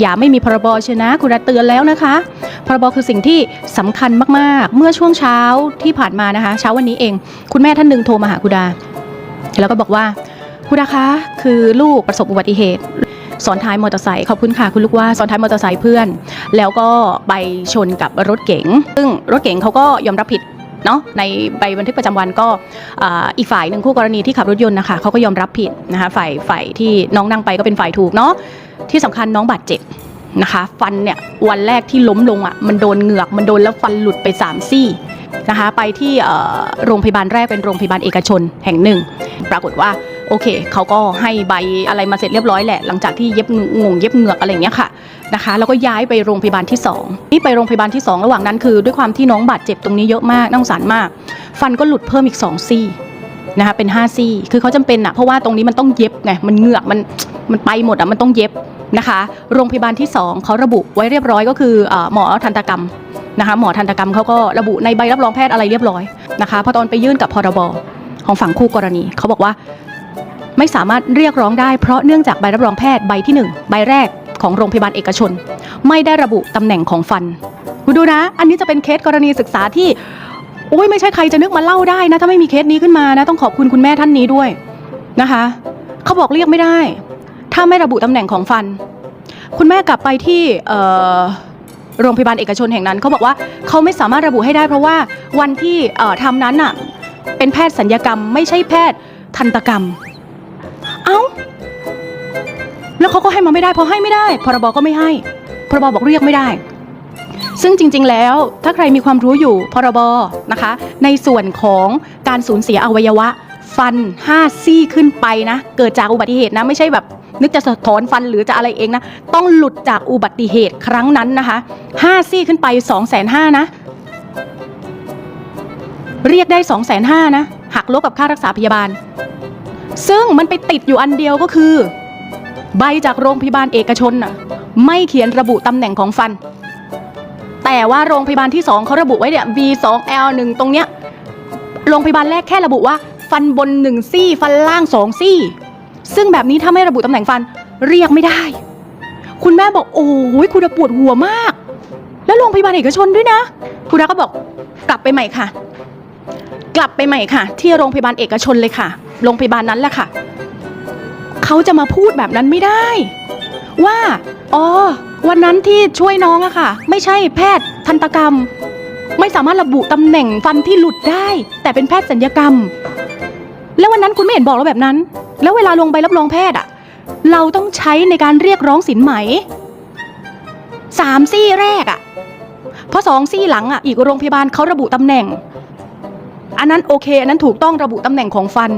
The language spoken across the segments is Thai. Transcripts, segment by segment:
อย่าไม่มีพรบชนะ คุณดาเตือนแล้วนะคะ พรบคือสิ่งที่สำคัญมากๆ เมื่อช่วงเช้าที่ผ่านมานะคะ เช้าวันนี้เอง คุณแม่ท่านหนึ่งโทรมาหาคุณดา แล้วก็บอกว่าคุณดาคะคือลูกประสบอุบัติเหตุซ้อนท้ายมอเตอร์ไซค์ขอบคุณค่ะคุณลูกว่าซ้อนท้ายมอเตอร์ไซค์เพื่อน แล้วก็ไปชนกับรถเก๋งซึ่งรถเก๋งเขาก็ยอมรับผิดเนาะในใบบันทึกประจำวันก็อีกฝ่ายหนึ่งคู่กรณีที่ขับรถยนต์นะคะเขาก็ยอมรับผิดนะคะฝ่ายฝ่ายที่น้องนั่งไปก็เป็นฝ่ายถูกเนาะ ที่สำคัญน้องบาดเจ็บนะคะ ฟันเนี่ยวันแรกที่ล้มลงอะมันโดนเหงือกมันโดนแล้วฟันหลุดไปสามซี่นะคะ ไปที่โรงพยาบาลแรกเป็นโรงพยาบาลเอกชนแห่งหนึ่ง ปรากฏว่าโอเคเขาก็ให้ใบอะไรมาเสร็จเรียบร้อยแหละ หลังจากที่เย็บงงเย็บเหงือกอะไรเงี้ยค่ะนะคะ แล้วก็ย้ายไปโรงพยาบาลที่สองนี่ไปโรงพยาบาลที่สองระหว่างนั้นคือ ด้วยความที่น้องบาดเจ็บตรงนี้เยอะมากน่าสงสารมาก ฟันก็หลุดเพิ่มอีกสองซี่ นะคะเป็น5ซี่คือเขาจำเป็นอะเพราะว่าตรงนี้มันต้องเย็บไงมันเหงือกมันมันไปหมดอะมันต้องเย็บนะคะ โรงพยาบาลที่สองเขาระบุไว้เรียบร้อยก็คืออหมอทันตกรรมนะคะหมอทันตกรรมเขาก็ระบุในใบรับรองแพทย์อะไรเรียบร้อยนะคะพอตอนไปยื่นกับพรบของฝั่งคู่กรณีเขาบอกว่าไม่สามารถเรียกร้องได้เพราะเนื่องจากใบรับรองแพทย์ใบที่ 1 ใบแรกของโรงพยาบาลเอกชน ไม่ได้ระบุตำแหน่งของฟัน คุณดูนะ อันนี้จะเป็นเคสกรณีศึกษาที่ อ้ยไม่ใช่ใครจะนึกมาเล่าได้นะ ถ้าไม่มีเคสนี้ขึ้นมานะ ต้องขอบคุณคุณแม่ท่านนี้ด้วยนะคะเขาบอกเรียกไม่ได้ ถ้าไม่ระบุตำแหน่งของฟัน คุณแม่กลับไปที่โรงพยาบาลเอกชนแห่งนั้นเขาบอกว่าเขาไม่สามารถระบุให้ได้ เพราะว่าวันที่ทำนั้นน่ะเป็นแพทย์สัญญกรรม ไม่ใช่แพทย์ทันตกรรม เอ้าแล้วเขาก็ให้มาไม่ได้พอให้ไม่ได้พรบก็ไม่ให้พรบบอกเรียกไม่ได้ ซึ่งจริงๆแล้วถ้าใครมีความรู้อยู่พรบนะคะ ในส่วนของการสูญเสียอวัยวะ ฟัน 5 ซี่ขึ้นไปนะ เกิดจากอุบัติเหตุนะ ไม่ใช่แบบนึกจะสะถอนฟันหรือจะอะไรเองนะ ต้องหลุดจากอุบัติเหตุครั้งนั้นนะคะ 5 ซี่ขึ้นไป 2 5 0 0 0นะ เรียกได้ 2 5 0 0 0นะ หักลบกับค่ารักษาพยาบาล ซึ่งมันไปติดอยู่อันเดียวก็คือ ใบจากโรงพยาบาลเอกชนน่ะไม่เขียนระบุตำแหน่งของฟัน แต่ว่าโรงพยาบาลที่ 2เขาระบุไว้เนี่ย V2L1 ตรงเนี้ยโรงพยาบาลแรกแค่ระบุว่า ฟันบน 1 ซี่ ฟันล่าง 2 ซี่ ซึ่งแบบนี้ถ้าไม่ระบุตำแหน่งฟันเรียกไม่ได้ คุณแม่บอกโอ้ยคุณปวดหัวมาก แล้วโรงพยาบาลเอกชนด้วยนะ คุณดาก็บอกกลับไปใหม่ค่ะ กลับไปใหม่ค่ะ ที่โรงพยาบาลเอกชนเลยค่ะ โรงพยาบาลนั้นแหละค่ะ เขาจะมาพูดแบบนั้นไม่ได้ ว่า อ๋อ วันนั้นที่ช่วยน้องอะค่ะ ไม่ใช่แพทย์ทันตกรรม ไม่สามารถระบุตำแหน่งฟันที่หลุดได้ แต่เป็นแพทย์สัญญกรรม แล้ววันนั้นคุณไม่เห็นบอกเราแบบนั้น แล้วเวลาลงใบรับรองแพทย์อะเราต้องใช้ในการเรียกร้องสินไหมสามซี่แรกอะเพราะสองซี่หลังอะอีกโรงพยาบาลเขาระบุตำแหน่ง อันนั้นโอเค อันนั้นถูกต้องระบุตำแหน่งของฟัน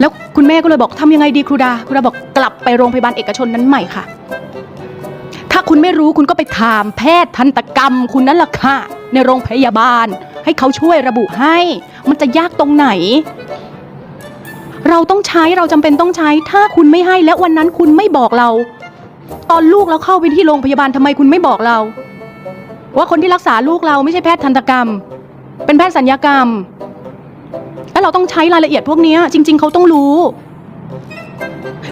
แล้วคุณแม่ก็เลยบอกทำยังไงดีครูดา ครูดาบอกกลับไปโรงพยาบาลเอกชนนั้นใหม่ค่ะ ถ้าคุณไม่รู้คุณก็ไปถามแพทย์ทันตกรรม คุณนั่นแหละค่ะ ในโรงพยาบาล ให้เขาช่วยระบุให้ มันจะยากตรงไหน เราต้องใช้เราจำเป็นต้องใช้ ถ้าคุณไม่ให้และวันนั้นคุณไม่บอกเรา ตอนลูกเราเข้าไปที่โรงพยาบาลทำไมคุณไม่บอกเรา ว่าคนที่รักษาลูกเราไม่ใช่แพทย์ทันตกรรม เป็นแพทย์สัญญกรรม แล้วเราต้องใช้รายละเอียดพวกนี้จริง ๆ เขาต้องรู้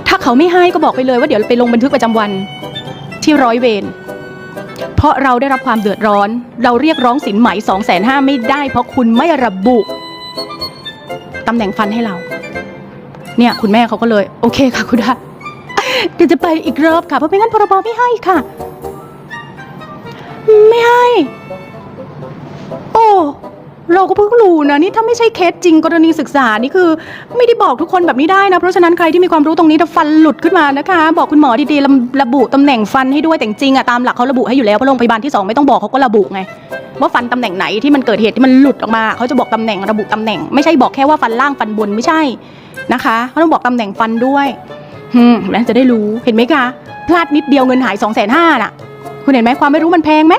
ถ้าเขาไม่ให้ก็บอกไปเลยว่าเดี๋ยวไปลงบันทึกประจำวันที่ร้อยเวรเพราะเราได้รับความเดือดร้อน เราเรียกร้องสินไหมสองแสนห้าไม่ได้เพราะคุณไม่ระบุตำแหน่งฟันให้เรา เนี่ย คุณแม่เขาก็เลย โอเคค่ะคุณดาเดี๋ยวจะไปอีกรอบค่ะ เพราะไม่งั้นพรบไม่ให้ค่ะ ไม่ให้ เราก็เพิ่งรู้นะนี่ถ้าไม่ใช่เคสจริงกรณีศึกษานี่คือ ไม่ได้บอกทุกคนแบบนี้ได้นะ เพราะฉะนั้นใครที่มีความรู้ตรงนี้ถ้าฟันหลุดขึ้นมานะคะ บอกคุณหมอดีๆระระบุตำแหน่งฟันให้ด้วยแต่จริงอะตามหลักเขาระบุให้อยู่แล้วเพราะโรงพยาบาลที่สองไม่ต้องบอกเขาก็ระบุไงว่าฟันตำแหน่งไหนที่มันเกิดเหตุที่มันหลุดออกมาเขาจะบอกตำแหน่งระบุตำแหน่งไม่ใช่บอกแค่ว่าฟันล่างฟันบนไม่ใช่นะคะเขาต้องบอกตำแหน่งฟันด้วยอืมแล้วจะได้รู้เห็นไหมคะพลาดนิดเดียวเงินหายสองแสนห้าน่ะ คุณเห็นไหมความไม่รู้มันแพงไหม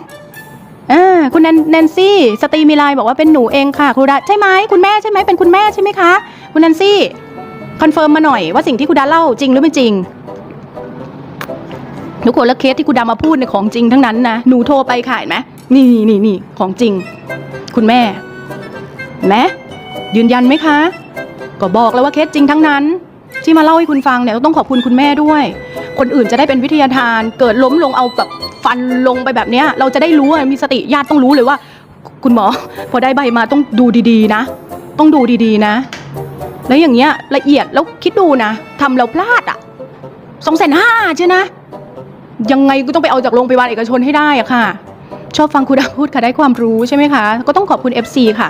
คุณแนนซี่สตรีมีลน์บอกว่าเป็นหนูเองค่ะครูดาใช่ไหมคุณแม่ใช่ไหมเป็นคุณแม่ใช่ไหมคะคุณแนนซี่คอนเฟิร์มมาหน่อยว่าสิ่งที่ครูดาเล่าจริงหรือไม่จริงทุกคนแล้วเคสที่ครูดามาพูดในของจริงทั้งนั้นนะหนูโทรไปค่ะเห็นไหมนี่นี่นี่ของจริง คุณแม่เห็นไหมยืนยันไหมคะ ก็บอกแล้วว่าเคสจริงทั้งนั้น ที่มาเล่าให้คุณฟังเนี่ยต้องขอบคุณคุณแม่ด้วย คนอื่นจะได้เป็นวิทยาทาน เกิดล้มลงเอาแบบฟันลงไปแบบเนี้ย เราจะได้รู้มีสติญาติต้องรู้เลยว่า คุณหมอ พอได้ใบมาต้องดูดีๆนะ ต้องดูดีๆนะ แล้วอย่างเงี้ยละเอียดแล้วคิดดูนะทำเราพลาดอะสองแสนห้าใช่นะ ยังไงก็ต้องไปเอาจากโรงพยาบาลเอกชนให้ได้อะค่ะ ชอบฟังคุณดาพูดค่ะได้ความรู้ใช่ไหมคะ ก็ต้องขอบคุณ FC ค่ะ